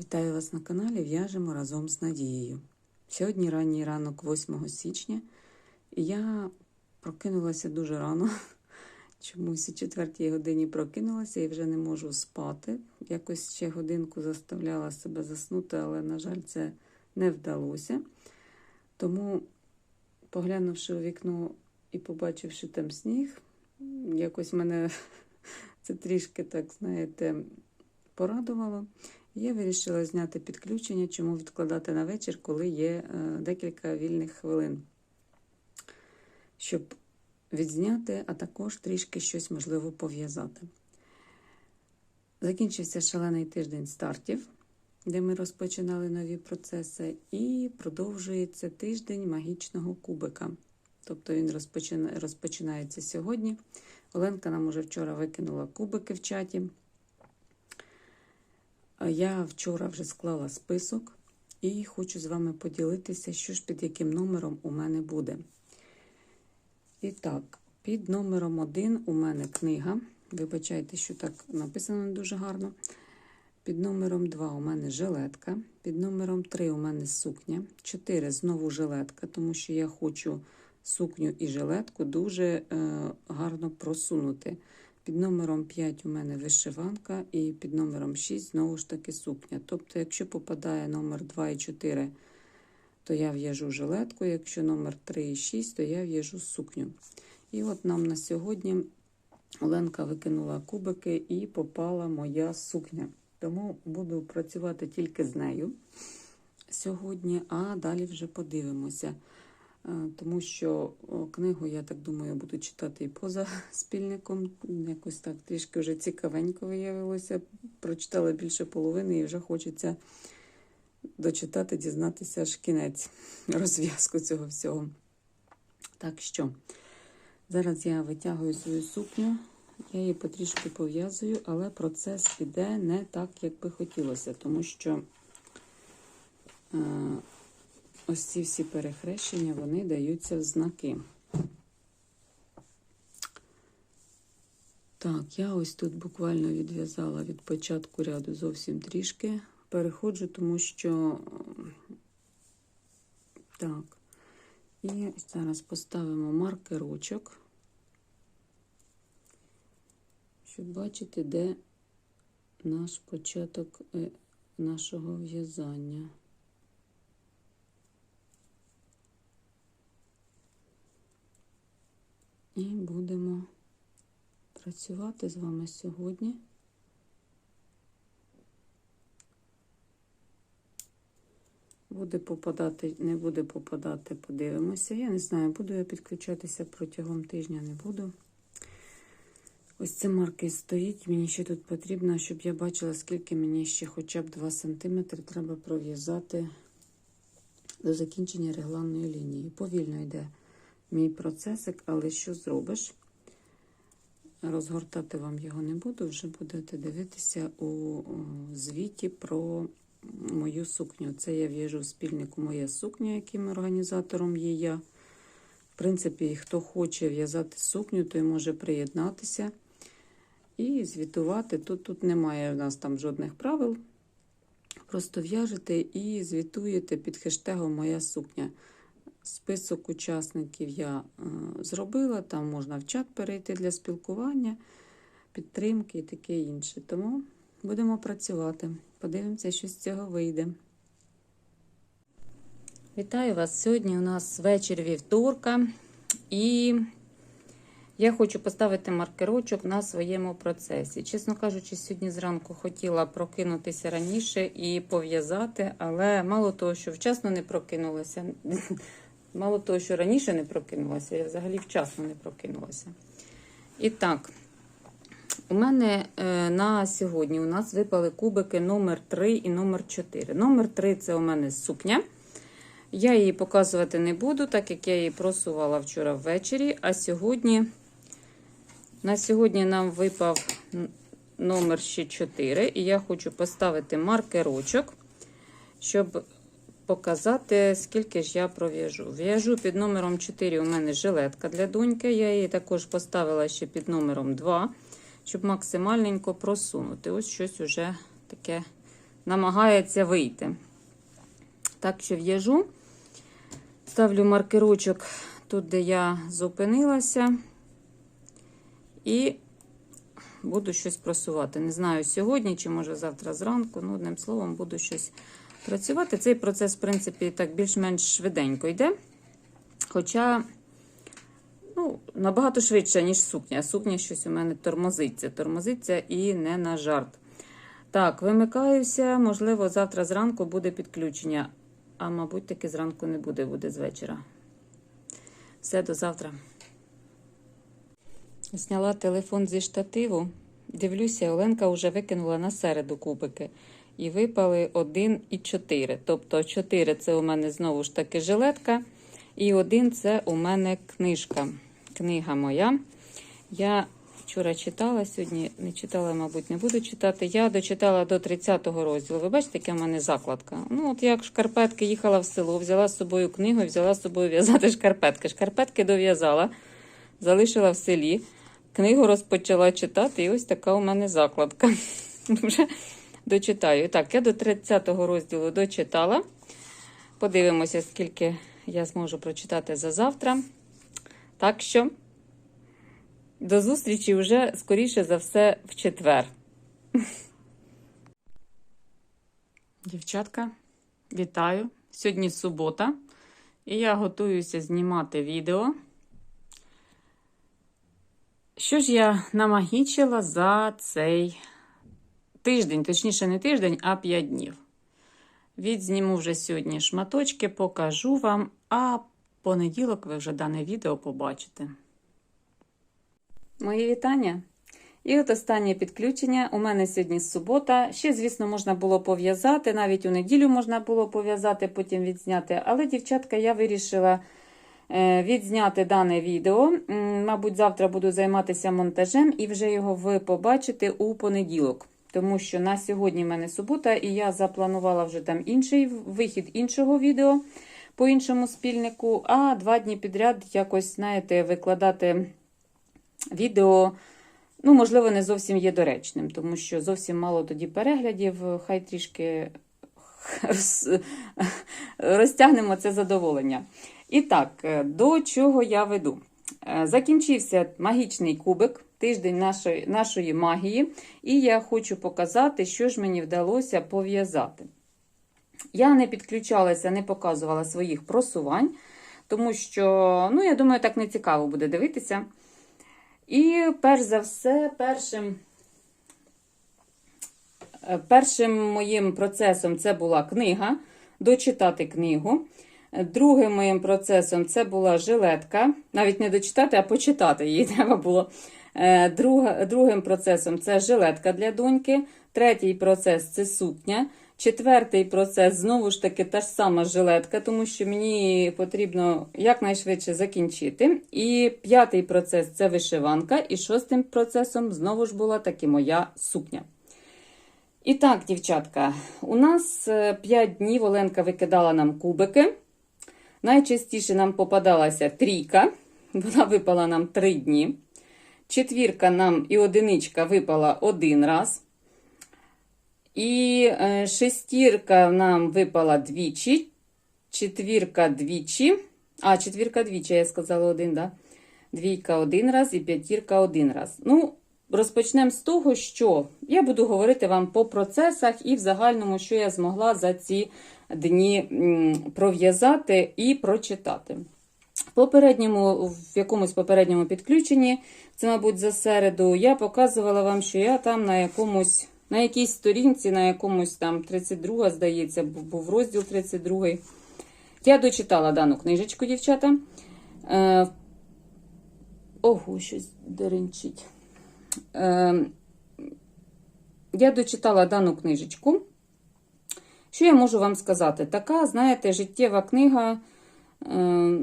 Вітаю вас на каналі В'яжемо разом з Надією. Сьогодні ранній ранок 8 січня, і я прокинулася дуже рано. Чомусь о 4 годині прокинулася і вже не можу спати. Якось ще годинку заставляла себе заснути, але, на жаль, це не вдалося. Тому, поглянувши у вікно і побачивши там сніг, якось мене це трішки, так, знаєте, порадувало. Я вирішила зняти підключення, чому відкладати на вечір, коли є е, декілька вільних хвилин, щоб відзняти, а також трішки щось можливо пов'язати. Закінчився шалений тиждень стартів, де ми розпочинали нові процеси, і продовжується тиждень магічного кубика. Тобто він розпочина... розпочинається сьогодні. Оленка нам уже вчора викинула кубики в чаті. Я вчора вже склала список і хочу з вами поділитися, що ж під яким номером у мене буде. І так, під номером 1 у мене книга. Вибачайте, що так написано дуже гарно. Під номером 2 у мене жилетка. Під номером 3 у мене сукня. 4 знову жилетка, тому що я хочу сукню і жилетку дуже е, гарно просунути. Під номером 5 у мене вишиванка, і під номером 6 знову ж таки сукня. Тобто, якщо попадає номер 2 і 4, то я в'яжу жилетку, якщо номер 3 і 6, то я в'яжу сукню. І от нам на сьогодні Оленка викинула кубики і попала моя сукня. Тому буду працювати тільки з нею сьогодні, а далі вже подивимося. Тому що книгу, я так думаю, буду читати і поза спільником. Якось так трішки вже цікавенько виявилося. Прочитала більше половини і вже хочеться дочитати, дізнатися аж кінець розв'язку цього всього. Так що, зараз я витягую свою сукню, я її потрішки пов'язую, але процес іде не так, як би хотілося, тому що. Ось ці всі перехрещення, вони даються в знаки. Так, я ось тут буквально відв'язала від початку ряду зовсім трішки. Переходжу, тому що так, і зараз поставимо маркерочок, щоб бачити, де наш початок е, нашого в'язання. І будемо працювати з вами сьогодні. Буде попадати, не буде попадати, подивимося. Я не знаю, буду я підключатися протягом тижня, не буду. Ось це марки стоїть. Мені ще тут потрібно, щоб я бачила, скільки мені ще хоча б 2 см треба пров'язати до закінчення регланної лінії. Повільно йде мій процесик, але що зробиш? Розгортати вам його не буду, вже будете дивитися у звіті про мою сукню. Це я в'яжу в спільнику моя сукня, яким організатором є я. В принципі, хто хоче в'язати сукню, той може приєднатися і звітувати. Тут тут немає в нас там жодних правил. Просто в'яжете і звітуєте під хештегом Моя сукня. Список учасників я е, зробила, там можна в чат перейти для спілкування, підтримки і таке інше. Тому будемо працювати. Подивимося, що з цього вийде. Вітаю вас! Сьогодні у нас вечір вівторка, і я хочу поставити маркерочок на своєму процесі. Чесно кажучи, сьогодні зранку хотіла прокинутися раніше і пов'язати, але мало того, що вчасно не прокинулася. Мало того, що раніше не прокинулася, я взагалі вчасно не прокинулася. І так, у мене е, на сьогодні у нас випали кубики номер 3 і номер 4. Номер 3 це у мене сукня. Я її показувати не буду, так як я її просувала вчора ввечері. А сьогодні, на сьогодні нам випав номер ще 4. І я хочу поставити маркерочок, щоб показати, скільки ж я пров'яжу. В'яжу під номером 4 у мене жилетка для доньки. Я її також поставила ще під номером 2, щоб максимальненько просунути. Ось щось уже таке намагається вийти. Так що в'яжу, ставлю маркерочок тут, де я зупинилася, і буду щось просувати. Не знаю, сьогодні чи може завтра зранку. Ну, одним словом, буду щось працювати. Цей процес, в принципі, так більш-менш швиденько йде. Хоча ну, набагато швидше, ніж сукня. Сукня щось у мене тормозиться. Тормозиться і не на жарт. Так, вимикаюся. Можливо, завтра зранку буде підключення. А, мабуть, таки зранку не буде, буде з вечора. Все до завтра. Зняла телефон зі штативу. Дивлюся, Оленка вже викинула на середу кубики. І випали 1 і 4. Тобто 4 це у мене знову ж таки жилетка. І 1 це у мене книжка. Книга моя. Я вчора читала, сьогодні не читала, мабуть, не буду читати. Я дочитала до 30-го розділу. Ви бачите, яка в мене закладка? Ну, от як шкарпетки їхала в село, взяла з собою книгу і взяла з собою в'язати шкарпетки. Шкарпетки дов'язала, залишила в селі. Книгу розпочала читати, і ось така у мене закладка. Вже дочитаю. Так, я до 30-го розділу дочитала. Подивимося, скільки я зможу прочитати за завтра. Так що, до зустрічі вже, скоріше за все, в четвер. Дівчатка, вітаю! Сьогодні субота, і я готуюся знімати відео. Що ж я намагічила за цей тиждень, точніше, не тиждень, а 5 днів. Відзніму вже сьогодні шматочки, покажу вам, а понеділок ви вже дане відео побачите. Мої вітання. І от останнє підключення. У мене сьогодні субота. Ще, звісно, можна було пов'язати, навіть у неділю можна було пов'язати, потім відзняти. Але, дівчатка, я вирішила е, відзняти дане відео. Мабуть, завтра буду займатися монтажем і вже його ви побачите у понеділок. Тому що на сьогодні в мене субота, і я запланувала вже там інший вихід іншого відео по іншому спільнику. А два дні підряд якось, знаєте, викладати відео, ну, можливо, не зовсім є доречним, тому що зовсім мало тоді переглядів. Хай трішки розтягнемо це задоволення. І так, е, до чого я веду? Е, Закінчився магічний кубик, тиждень нашої, нашої магії, і я хочу показати, що ж мені вдалося пов'язати. Я не підключалася, не показувала своїх просувань, тому що, ну, я думаю, так не цікаво буде дивитися. І перш за все, першим, е, першим моїм процесом це була книга, дочитати книгу. Другим моїм процесом це була жилетка. Навіть не дочитати, а почитати її треба було. Е, Другим процесом це жилетка для доньки. Третій процес це сукня. Четвертий процес знову ж таки та ж сама жилетка, тому що мені потрібно якнайшвидше закінчити. І п'ятий процес це вишиванка. І шостим процесом знову ж була таки моя сукня. І так, дівчатка, у нас 5 днів Оленка викидала нам кубики. Найчастіше нам попадалася трійка, вона випала нам 3 дні. Четвірка нам і одиничка випала один раз. І е, шестірка нам випала двічі, четвірка двічі. А, четвірка двічі, я сказала один, да? Двійка один раз і п'ятірка один раз. Ну, розпочнемо з того, що я буду говорити вам по процесах і в загальному, що я змогла за ці дні пров'язати і прочитати. Попередньому, в якомусь попередньому підключенні, це, мабуть, за середу, я показувала вам, що я там на якомусь, на якійсь сторінці, на якомусь там 32, здається, був розділ 32. Я дочитала дану книжечку, дівчата. Е, ого, щось деренчить. Е, я дочитала дану книжечку. Що я можу вам сказати? Така, знаєте, життєва книга. Е,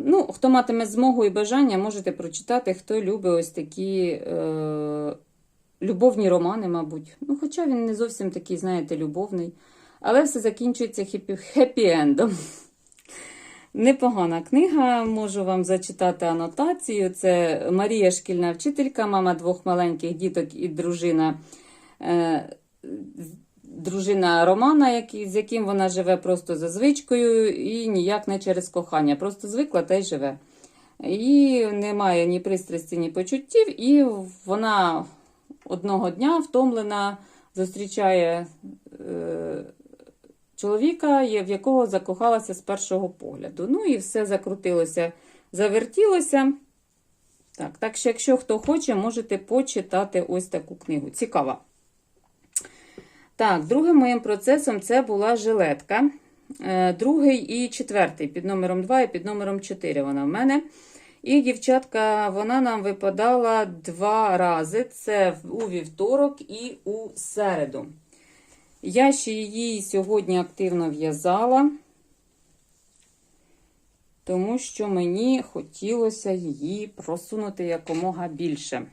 ну, Хто матиме змогу і бажання, можете прочитати, хто любить ось такі е, любовні романи, мабуть. Ну, Хоча він не зовсім такий, знаєте, любовний. Але все закінчується хеппі- хеппі-ендом. Непогана книга, можу вам зачитати анотацію. Це Марія шкільна вчителька, мама двох маленьких діток і дружина. Е, дружина Романа, з яким вона живе просто за звичкою і ніяк не через кохання. Просто звикла та й живе. І немає ні пристрасті, ні почуттів, і вона одного дня втомлена зустрічає е, чоловіка, в якого закохалася з першого погляду. Ну і все закрутилося, завертілося. Так, так що, якщо хто хоче, можете почитати ось таку книгу. Цікава. Так, другим моїм процесом це була жилетка. Е, Другий і четвертий під номером 2 і під номером 4 вона в мене. І, дівчатка, вона нам випадала два рази: це у вівторок і у середу. Я ще її сьогодні активно в'язала, тому що мені хотілося її просунути якомога більше.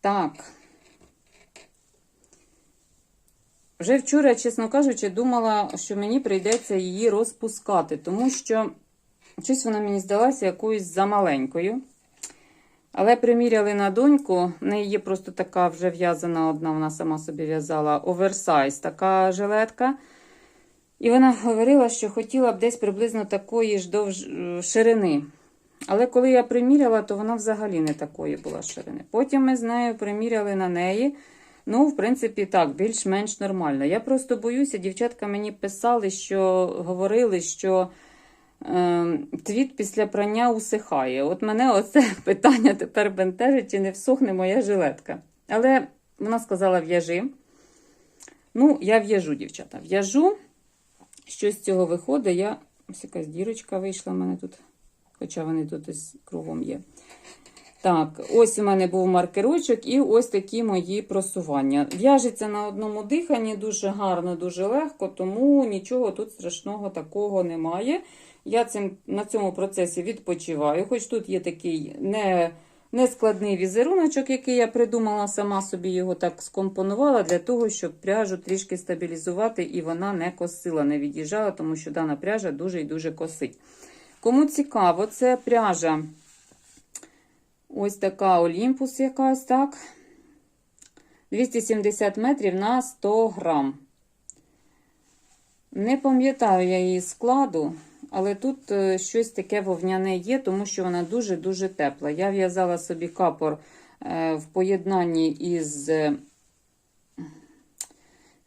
Так. Вже вчора, чесно кажучи, думала, що мені прийдеться її розпускати, тому що щось вона мені здалася якоюсь замаленькою. Але приміряли на доньку, в неї є просто така вже в'язана одна, вона сама собі в'язала оверсайз, така жилетка. І вона говорила, що хотіла б десь приблизно такої ж довж... ширини. Але коли я приміряла, то вона взагалі не такої була ширини. Потім ми з нею приміряли на неї. Ну, в принципі, так, більш-менш нормально. Я просто боюся, дівчатка мені писали, що говорили, що е, твіт після прання усихає. От мене оце питання тепер бентежить, чи не всохне моя жилетка. Але вона сказала: в'яжи. Ну, я в'яжу, дівчата, в'яжу. Що з цього виходить? Я... Ось якась дірочка вийшла в мене тут, хоча вони тут ось кругом є. Так, ось у мене був маркерочок і ось такі мої просування. В'яжеться на одному диханні дуже гарно, дуже легко, тому нічого тут страшного такого немає. Я цим, на цьому процесі відпочиваю, хоч тут є такий не, нескладний візеруночок, який я придумала, сама собі його так скомпонувала для того, щоб пряжу трішки стабілізувати і вона не косила, не від'їжджала, тому що дана пряжа дуже і дуже косить. Кому цікаво, це пряжа. Ось така Олімпус якась, так. 270 метрів на 100 грам. Не пам'ятаю я її складу, але тут е, щось таке вовняне є, тому що вона дуже-дуже тепла. Я в'язала собі капор е, в поєднанні із, е,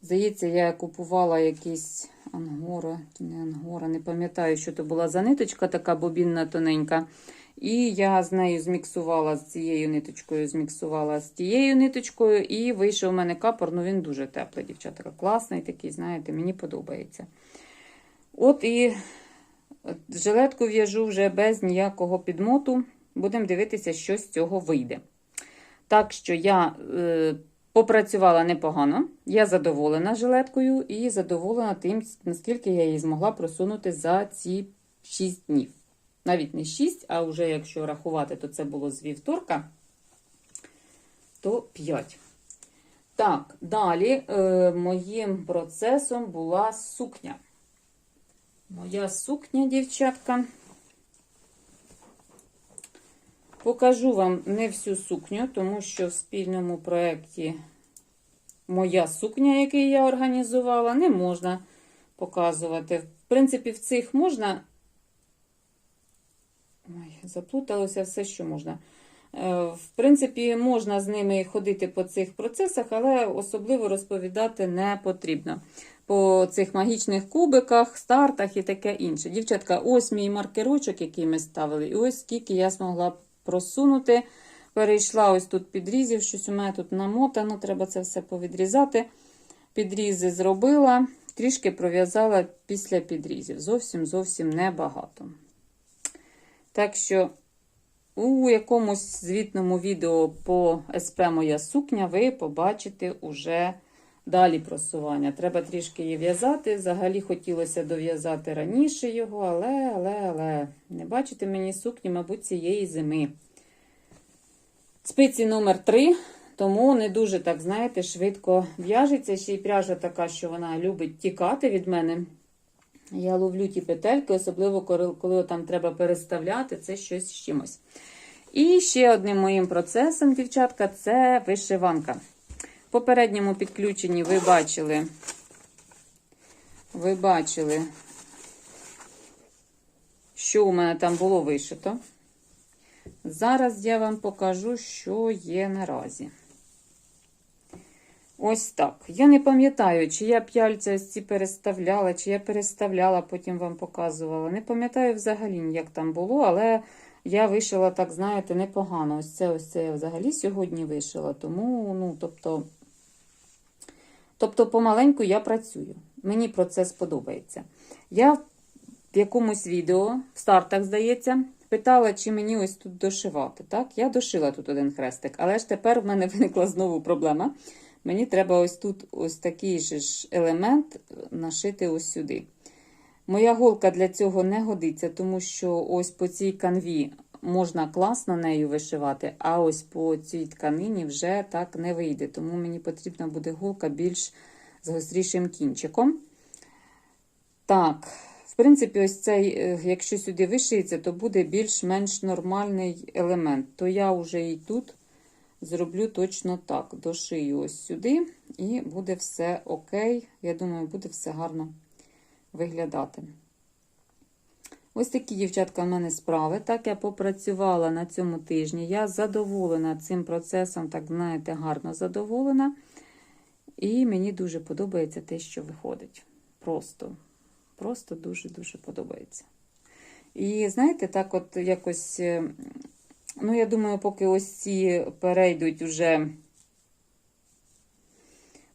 здається, я купувала якийсь ангора, не ангора, не пам'ятаю, що то була за ниточка, така бобінна тоненька. І я з нею зміксувала з цією ниточкою, зміксувала з тією ниточкою, і вийшов у мене капор. Ну він дуже теплий, дівчата. Класний такий, знаєте, мені подобається. От і жилетку в'яжу вже без ніякого підмоту. Будемо дивитися, що з цього вийде. Так що я е, попрацювала непогано, я задоволена жилеткою і задоволена тим, наскільки я її змогла просунути за ці 6 днів навіть не 6, а вже якщо рахувати, то це було з вівторка, то 5. Так, далі е, моїм процесом була сукня. Моя сукня, дівчатка. Покажу вам не всю сукню, тому що в спільному проєкті моя сукня, який я організувала, не можна показувати. В принципі, в цих можна Ой, заплуталося все, що можна. Е, В принципі, можна з ними ходити по цих процесах, але особливо розповідати не потрібно. По цих магічних кубиках, стартах і таке інше. Дівчатка, ось мій маркерочок, який ми ставили, і ось скільки я змогла просунути. Перейшла ось тут підрізів, щось у мене тут намотано, треба це все повідрізати. Підрізи зробила, трішки пров'язала після підрізів. Зовсім зовсім небагато. Так що у якомусь звітному відео по СП Моя сукня ви побачите уже далі просування. Треба трішки її в'язати. Взагалі хотілося дов'язати раніше його, але, але, але, не бачите мені сукні, мабуть, цієї зими. Спиці номер 3 тому не дуже, так, знаєте, швидко в'яжеться. Ще й пряжа така, що вона любить тікати від мене. Я ловлю ті петельки, особливо коли, там треба переставляти, це щось з чимось. І ще одним моїм процесом, дівчатка, це вишиванка. В попередньому підключенні ви бачили, ви бачили, що у мене там було вишито. Зараз я вам покажу, що є наразі. Ось так. Я не пам'ятаю, чи я п'яльця ось ці переставляла, чи я переставляла, потім вам показувала. Не пам'ятаю взагалі, як там було, але я вишила, так, знаєте, непогано. Ось це ось це я взагалі сьогодні вишила. Тому, ну, тобто, тобто, помаленьку я працюю. Мені процес подобається. Я в якомусь відео, в стартах, здається, питала, чи мені ось тут дошивати. Так, я дошила тут один хрестик, але ж тепер в мене виникла знову проблема. Мені треба ось тут ось такий же ж елемент нашити ось сюди. Моя голка для цього не годиться, тому що ось по цій канві можна класно нею вишивати, а ось по цій тканині вже так не вийде. Тому мені потрібна буде голка більш з гострішим кінчиком. Так, в принципі, ось цей, е, якщо сюди вишиється, то буде більш-менш нормальний елемент. То я вже і тут зроблю точно так. Дошию ось сюди, і буде все окей. Я думаю, буде все гарно виглядати. Ось такі, дівчатка, в мене справи. Так, я попрацювала на цьому тижні. Я задоволена цим процесом, так, знаєте, гарно задоволена. І мені дуже подобається те, що виходить. Просто, просто дуже-дуже подобається. І знаєте, так, от якось, е, ну, я думаю, поки ось ці перейдуть уже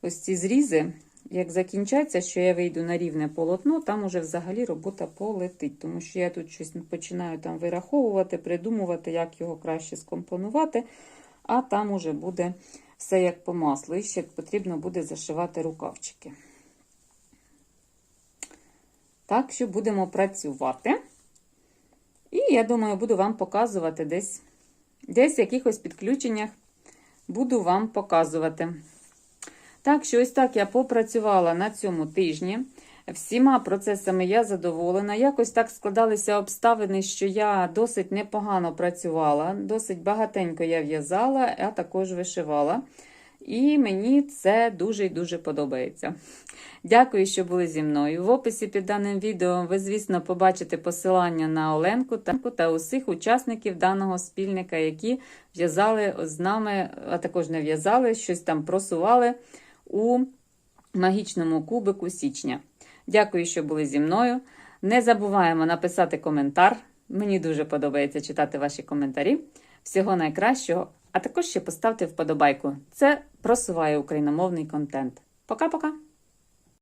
ось ці зрізи, як закінчаться, що я вийду на рівне полотно, там уже взагалі робота полетить. Тому що я тут щось починаю там вираховувати, придумувати, як його краще скомпонувати, а там уже буде все як по маслу. І ще потрібно буде зашивати рукавчики. Так що будемо працювати. І я думаю, буду вам показувати десь, десь в якихось підключеннях буду вам показувати. Так що ось так я попрацювала на цьому тижні. Всіма процесами я задоволена. Якось так складалися обставини, що я досить непогано працювала, досить багатенько я в'язала, а також вишивала. І мені це дуже і дуже подобається. Дякую, що були зі мною. В описі під даним відео ви, звісно, побачите посилання на Оленку та усіх учасників даного спільника, які в'язали з нами, а також не в'язали, щось там просували у магічному кубику січня. Дякую, що були зі мною. Не забуваємо написати коментар. Мені дуже подобається читати ваші коментарі. Всього найкращого, а також ще поставте вподобайку. Це просуває україномовний контент. Пока-пока!